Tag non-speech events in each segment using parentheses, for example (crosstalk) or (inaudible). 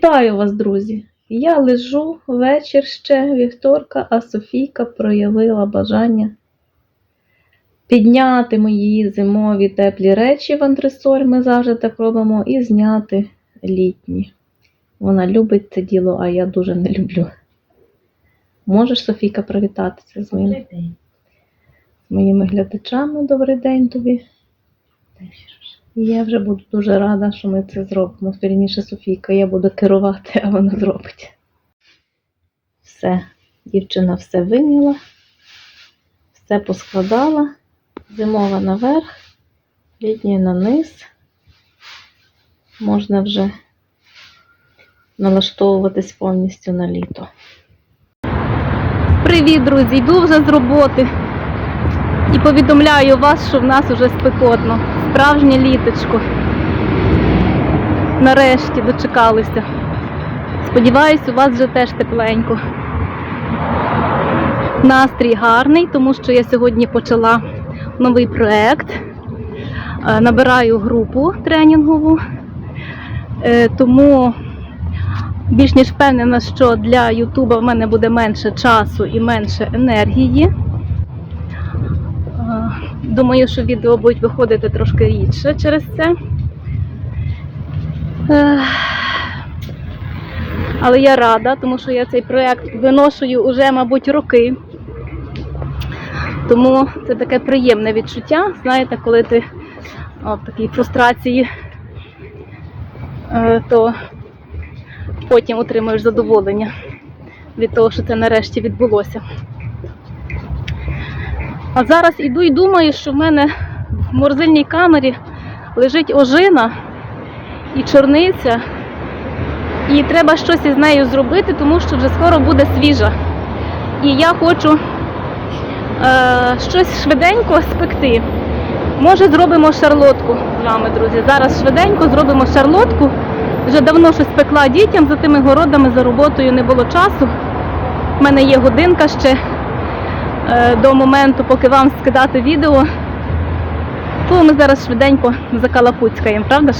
Вітаю вас, друзі! Я лежу вечір ще вівторка, а Софійка проявила бажання підняти мої зимові теплі речі в антресоль, ми завжди так робимо, і зняти літні. Вона любить це діло, а я дуже не люблю. Можеш, Софійка, привітатися з моїм, з моїми глядачами? Добрий день тобі. І Я вже буду дуже рада, що ми це зробимо. Вірніше, Софійка, я буду керувати, а вона зробить. Все, дівчина все виняла, все поскладала, зимова наверх, літній на низ. Можна вже налаштовуватись повністю на літо. Привіт, друзі! Йду вже з роботи і повідомляю вас, що в нас уже спекотно. Справжнє літочко. Нарешті дочекалися. Сподіваюсь, у вас вже теж тепленько. Настрій гарний, тому що я сьогодні почала новий проект. Е, Набираю групу тренінгову, Е, тому більш ніж впевнена, що для Ютуба в мене буде менше часу і менше енергії. Думаю, що відео будуть виходити трошки рідше через це. Але я рада, тому що я цей проєкт виношую уже, мабуть, роки. Тому це таке приємне відчуття, знаєте, коли ти о, в такій фрустрації, е, то потім отримуєш задоволення від того, що це нарешті відбулося. А зараз іду і думаю, що в мене в морозильній камері лежить ожина і чорниця, і треба щось із нею зробити, тому що вже скоро буде свіжа. І я хочу е, щось швиденько спекти. Може, зробимо шарлотку з вами, друзі. Зараз швиденько зробимо шарлотку. Вже давно щось пекла дітям за тими городами, за роботою не було часу. У мене є годинка ще до моменту, поки вам скидати відео. То ми зараз швиденько закалапуцькаємо, правда ж?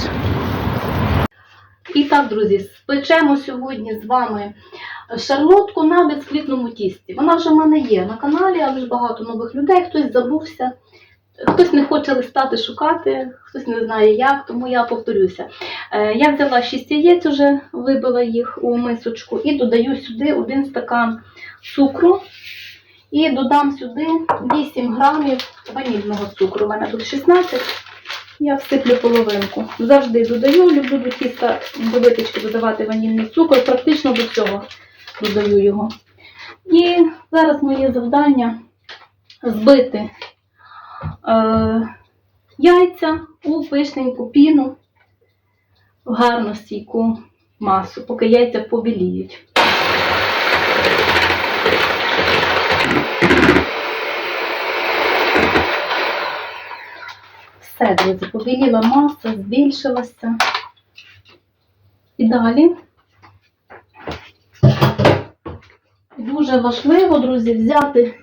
І так, друзі, спечемо сьогодні з вами шарлотку на безквітному тісті. Вона вже в мене є на каналі, але ж багато нових людей, хтось забувся, хтось не хоче листати, шукати, хтось не знає як, тому я повторюся. Е, Я взяла 6 яєць, уже вибила їх у мисочку і додаю сюди 1 стакан цукру. І додам сюди 8 грамів ванільного цукру. У мене тут 16. Я всиплю половинку. Завжди додаю, люблю до тіста до випічки додавати ванільний цукор, практично до цього додаю його. І зараз моє завдання збити е, яйця у пишненьку піну, в гарну стійку масу, поки яйця побіліють. Все, друзі, побіліла маса, збільшилася. І далі. Дуже важливо, друзі, взяти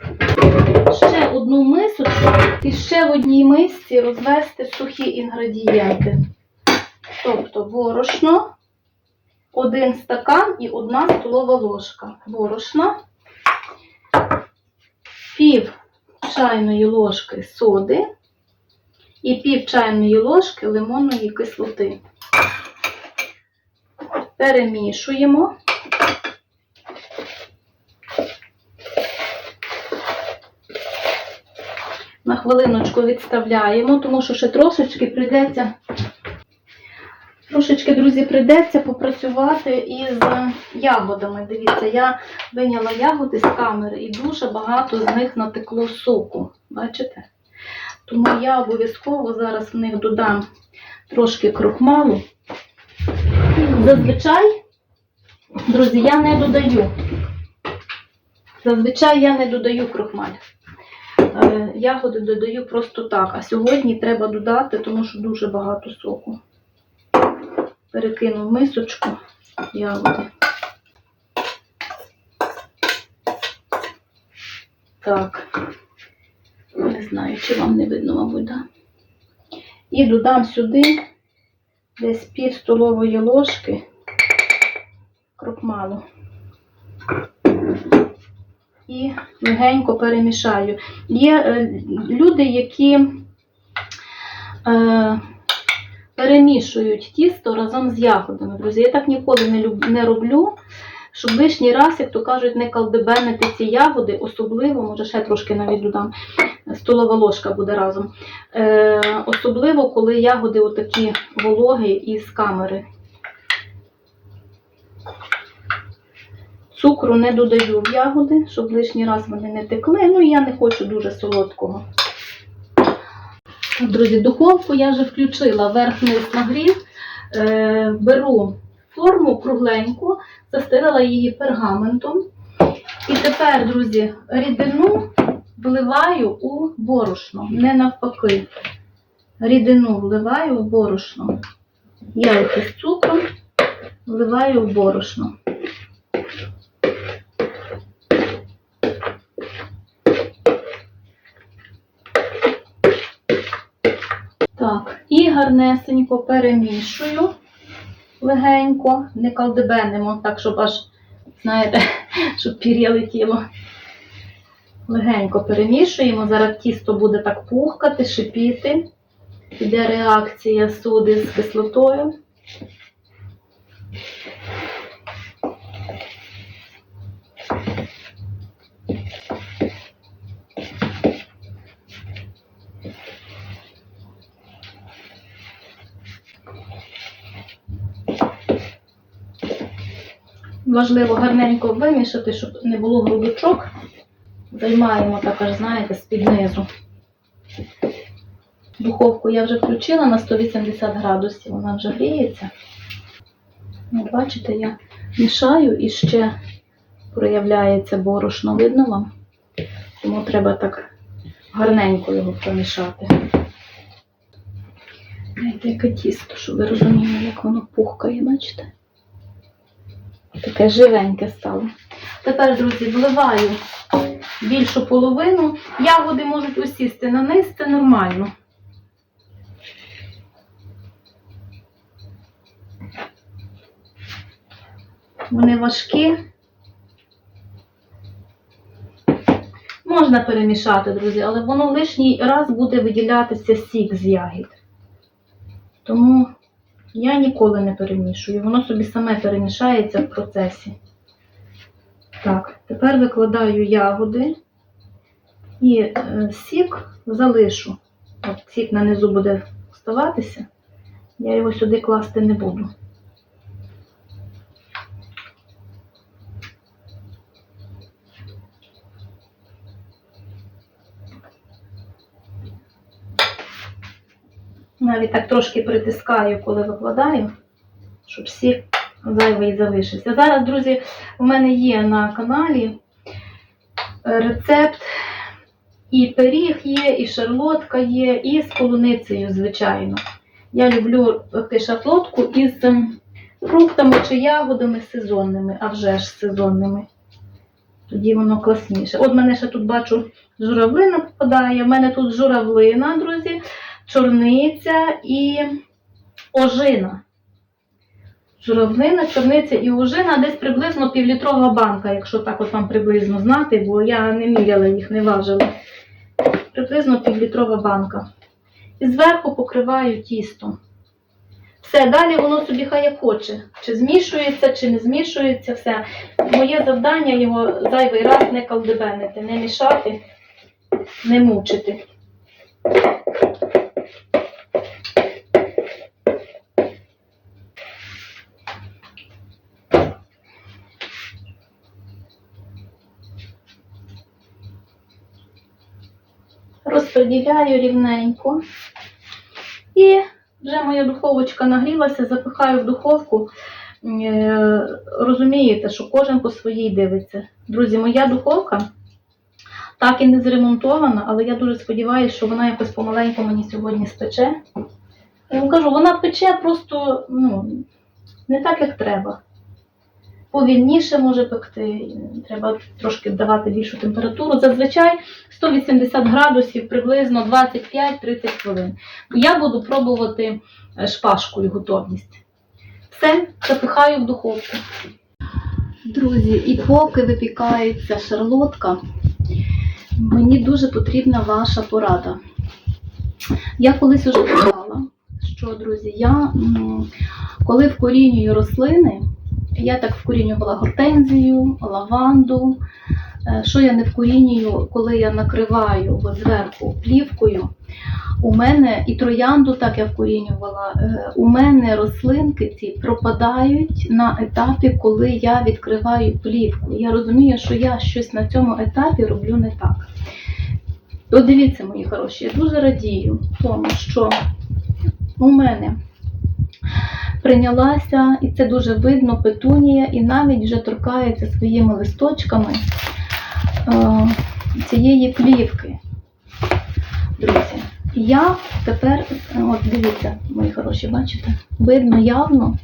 ще одну мисочку і ще в одній мисці розвести сухі інгредієнти. Тобто борошно, один стакан і одна столова ложка борошна, пів чайної ложки соди і пів чайної ложки лимонної кислоти. Перемішуємо. На хвилиночку відставляємо, тому що ще трошечки прийдеться, трошечки, друзі, прийдеться попрацювати із ягодами. Дивіться, я виняла ягоди з камери і дуже багато з них натекло соку. Бачите? Тому я обов'язково зараз в них додам трошки крохмалу. Зазвичай, друзі, я не додаю. Зазвичай я не додаю крохмаль. Е, Ягоди додаю просто так. А сьогодні треба додати, тому що дуже багато соку. Перекину в мисочку ягоди. Так. Не знаю, чи вам не видно, мабуть, да? І додам сюди десь пів столової ложки крохмалу. І легенько перемішаю. Є е, люди, які е, перемішують тісто разом з ягодами. Друзі, я так ніколи не, люб, не роблю, щоб лишній раз, як то кажуть, не калдебенити ці ягоди, особливо, може ще трошки навіть додам, столова ложка буде разом. Е, особливо, коли ягоди отакі вологі із камери. Цукру не додаю в ягоди, щоб лишній раз вони не текли. Ну і я не хочу дуже солодкого. Друзі, духовку я вже включила верх-низ нагрів. Е, беру форму кругленьку, застелила її пергаментом. І тепер, друзі, рідину вливаю у борошно, не навпаки. Рідину вливаю в борошно. Яйця з цукром вливаю в борошно. Так, і гарнесенько перемішую легенько, не калдебенимо, так, щоб аж, знаєте, (laughs) щоб пір'я летіло. Легенько перемішуємо. Зараз тісто буде так пухкати, шипіти. Іде реакція суди з кислотою. Важливо гарненько вимішати, щоб не було грудочок. Займаємо так аж, знаєте, з-під низу. Духовку я вже включила на 180 градусів, вона вже гріється. От бачите, я мішаю і ще проявляється борошно. Видно вам? Тому треба так гарненько його помішати. Яке тісто, щоб ви розуміли, як воно пухкає, бачите? Таке живеньке стало. Тепер, друзі, вливаю більшу половину. Ягоди можуть усісти на низ, це нормально. Вони важкі. Можна перемішати, друзі, але воно лишній раз буде виділятися сік з ягід. Тому я ніколи не перемішую. Воно собі саме перемішається в процесі. Так, тепер викладаю ягоди і е, сік залишу. От сік на низу буде вставатися, Я його сюди класти не буду. Навіть так трошки притискаю, коли викладаю, щоб сік зайвий залишився. Зараз, друзі, у мене є на каналі рецепт і пиріг є, і шарлотка є, і з полуницею, звичайно. Я люблю шарлотку із ем, фруктами чи ягодами сезонними, а вже ж сезонними. Тоді воно класніше. От мене ще тут бачу, журавлина попадає. У мене тут журавлина, друзі, чорниця і ожина. Журавлина, чорниця і ожина десь приблизно півлітрова банка, якщо так от вам приблизно знати, бо я не міряла їх, не важила. Приблизно півлітрова банка. І зверху покриваю тістом. Все, далі воно собі хай як хоче. Чи змішується, чи не змішується, все. Моє завдання його зайвий раз не калдебенити, не мішати, не мучити. Розподіляю рівненько. І вже моя духовочка нагрілася, запихаю в духовку. Е, Розумієте, що кожен по своїй дивиться. Друзі, моя духовка так і не зремонтована, але я дуже сподіваюся, що вона якось помаленьку мені сьогодні спече. Я вам кажу, вона пече просто ну, не так, як треба. Повільніше може пекти, треба трошки давати більшу температуру. Зазвичай 180 градусів, приблизно 25-30 хвилин. Я буду пробувати е, шпажкою готовність. Все, запихаю в духовку. Друзі, і поки випікається шарлотка, мені дуже потрібна ваша порада. Я колись уже казала, що, друзі, я коли вкорінюю рослини, я так вкорінювала гортензію, лаванду. Е, Що я не вкорінюю, коли я накриваю зверху плівкою, у мене і троянду так я вкорінювала. е, У мене рослинки ці пропадають на етапі, коли я відкриваю плівку. Я розумію, що я щось на цьому етапі роблю не так. От дивіться, мої хороші, я дуже радію тому, що у мене прийнялася, і це дуже видно, петунія, і навіть вже торкається своїми листочками е, цієї плівки. Друзі, я тепер, от дивіться, мої хороші, бачите, видно явно,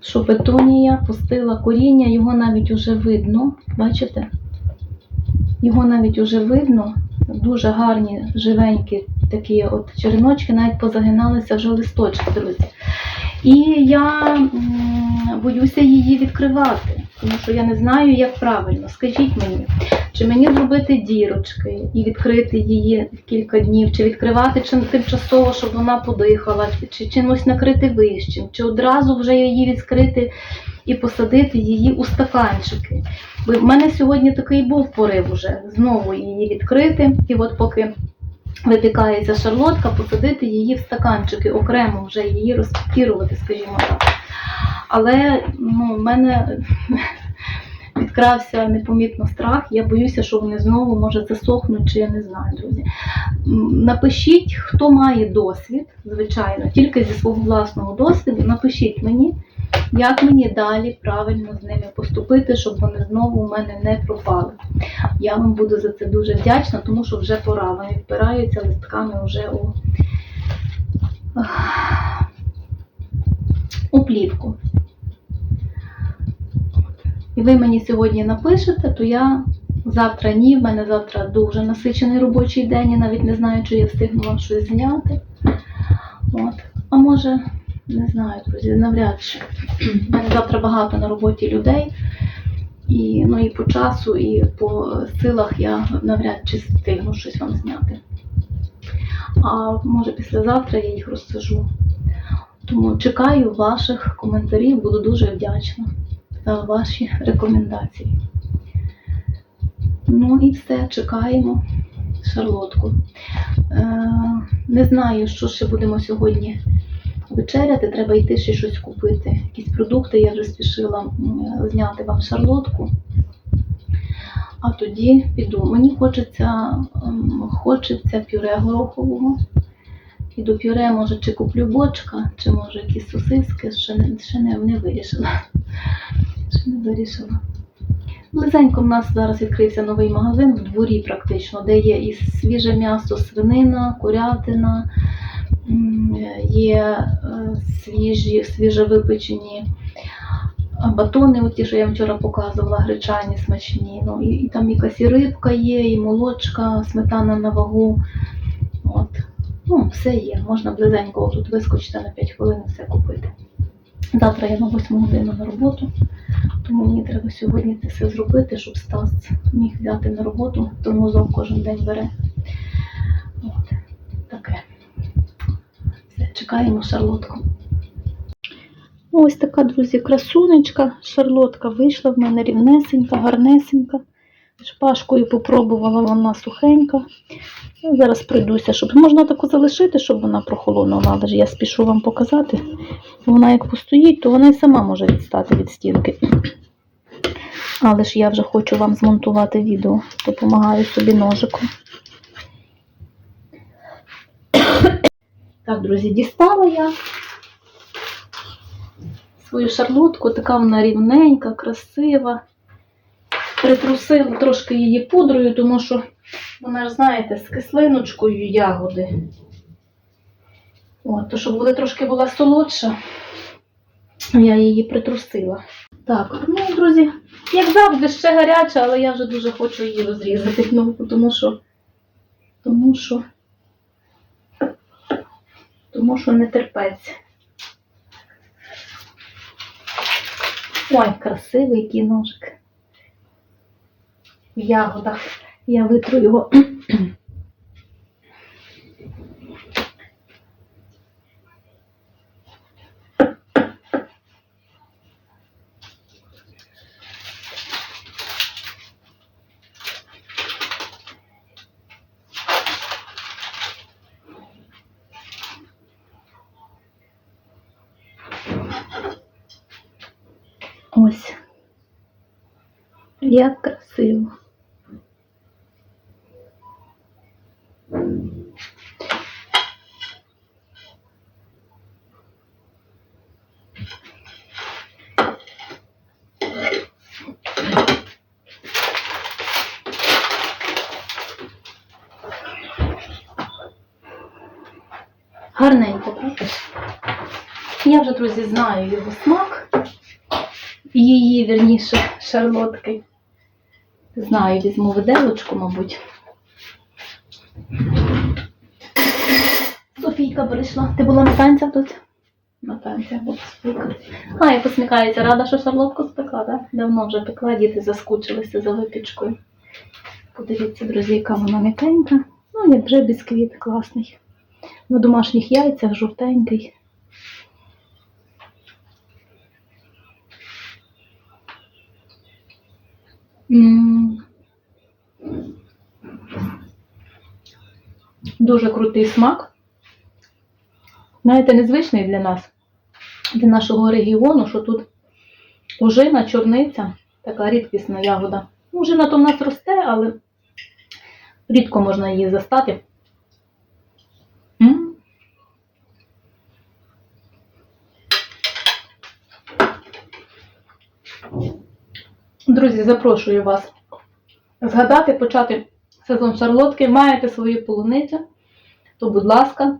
що петунія пустила коріння, його навіть уже видно, бачите? Його навіть уже видно, дуже гарні, живенькі такі от череночки, навіть позагиналися вже листочки, друзі. І я боюся її відкривати, тому що я не знаю, як правильно. Скажіть мені, чи мені зробити дірочки і відкрити її кілька днів, чи відкривати чи тимчасово, щоб вона подихала, чи чимось накрити вищим, чи одразу вже її відкрити і посадити її у стаканчики. Бо в мене сьогодні такий був порив уже знову її відкрити, і от поки випікається шарлотка, посадити її в стаканчики, окремо вже її розпікірувати, скажімо так. Але ну, в мене (laughs) підкрався непомітно страх. Я боюся, що вони знову може засохнуть, чи я не знаю, друзі. Напишіть, хто має досвід, звичайно, тільки зі свого власного досвіду. Напишіть мені, як мені далі правильно з ними поступити, щоб вони знову у мене не пропали. Я вам буду за це дуже вдячна, тому що вже пора. Вони впираються листками вже у, у плівку. І ви мені сьогодні напишете, то я завтра ні, в мене завтра дуже насичений робочий день, я навіть не знаю, чи я встигну вам щось зняти. От. А може, не знаю, друзі, навряд чи. У мене завтра багато на роботі людей. І, ну, і по часу, і по силах я навряд чи встигну щось вам зняти. А може післязавтра я їх розсажу. Тому чекаю ваших коментарів, буду дуже вдячна за ваші рекомендації. Ну і все, чекаємо шарлотку. Е, не знаю, що ще будемо сьогодні вечеряти, треба йти ще щось купити. Якісь продукти я вже спішила зняти вам шарлотку. А тоді піду. Мені хочеться, хочеться пюре горохового. І до пюре, може, чи куплю бочка, чи може якісь сосиски, ще не, ще не, не вирішила. Ще не вирішила. Близенько в нас зараз відкрився новий магазин в дворі практично, де є і свіже м'ясо, свинина, курятина, є е, свіжі, свіжовипечені батони, от ті, що я вчора показувала, гречані, смачні. Ну, і, і там якась і рибка є, і молочка, сметана на вагу. От. Ну, все є. Можна близенько тут вискочити на 5 хвилин і все купити. Завтра я на 8 годину на роботу, тому мені треба сьогодні це все зробити, щоб Стас міг взяти на роботу, тормозок кожен день бере. Чекаємо шарлотку. Ось така, друзі, красунечка. Шарлотка вийшла в мене рівнесенька, гарнесенька. Шпажкою попробувала вона сухенька. Зараз пройдуся, щоб можна таку залишити, щоб вона прохолонула, але ж я спішу вам показати. Вона як постоїть, то вона і сама може відстати від стінки. Але ж я вже хочу вам змонтувати відео. Допомагаю собі ножиком. Так, друзі, дістала я свою шарлотку, така вона рівненька, красива. Притрусила трошки її пудрою, тому що вона ж, знаєте, з кислиночкою ягоди. От, то щоб вона трошки була солодша, я її притрусила. Так, ну, друзі, як завжди, ще гаряча, але я вже дуже хочу її розрізати. Ну, тому що, тому що, тому що не терпеться. Ой, красивий який. В ягодах. Я витру його. Ось. Як красиво. Гарненько, правда? Я вже, друзі, знаю його смак. Її, вірніше, шарлотки. Знаю, візьму виделочку, мабуть. Софійка прийшла. Ти була на танцях тут? На танцях, от Софійка. А, я посміхається, рада, що шарлотку спекла, так? Давно вже пекла, діти заскучилися за випічкою. Подивіться, друзі, яка вона м'якенька. Ну, як вже бісквіт класний. На домашніх яйцях жовтенький. Дуже крутий смак. Знаєте, незвичний для нас, для нашого регіону, що тут ужина, чорниця, така рідкісна ягода. Ужина то в нас росте, але рідко можна її застати. Друзі, запрошую вас згадати, почати сезон шарлотки. Маєте свою полуницю, то, будь ласка,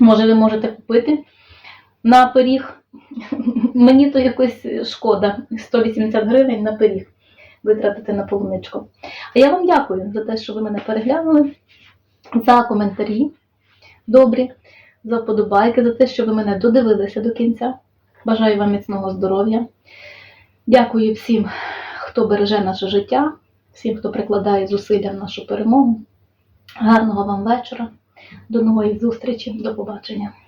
може, ви можете купити на пиріг. (laughs) Мені то якось шкода 180 гривень на пиріг витратити на полуничку. А я вам дякую за те, що ви мене переглянули, за коментарі добрі, за вподобайки, за те, що ви мене додивилися до кінця. Бажаю вам міцного здоров'я. Дякую всім, хто береже наше життя, всім, хто прикладає зусилля в нашу перемогу. Гарного вам вечора. До нової зустрічі. До побачення.